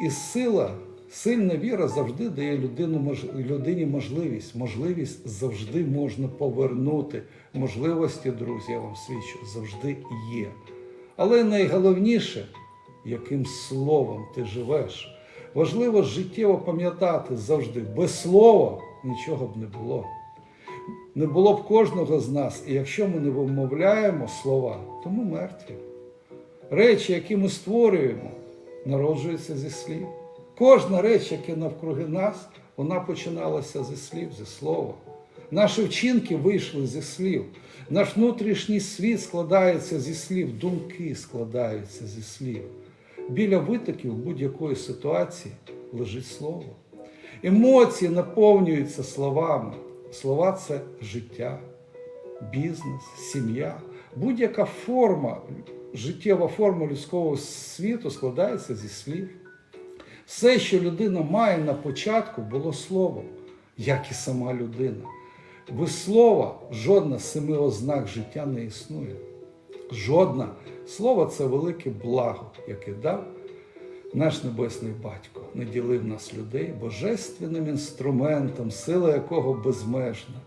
І сила, сильна віра завжди дає людині можливість. Можливість завжди можна повернути. Можливості, друзі, я вам свідчу, завжди є. Але найголовніше, яким словом ти живеш. Важливо життєво пам'ятати завжди, без слова нічого б не було. Не було б кожного з нас, і якщо ми не вимовляємо слова, то ми мертві. Речі, які ми створюємо, народжуються зі слів. Кожна реч, яка навкруги нас, вона починалася зі слів, зі слова. Наші вчинки вийшли зі слів. Наш внутрішній світ складається зі слів, думки складаються зі слів. Біля витоків будь-якої ситуації лежить слово. Емоції наповнюються словами. Слова це життя, бізнес, сім'я. Будь-яка форма, життєва форма людського світу складається зі слів. Все, що людина має на початку, було словом, як і сама людина. Без слова жодна з семи ознак життя не існує. Жодна. Слово це велике благо, яке дав наш небесний батько, наділив нас людей божественним інструментом, сила якого безмежна.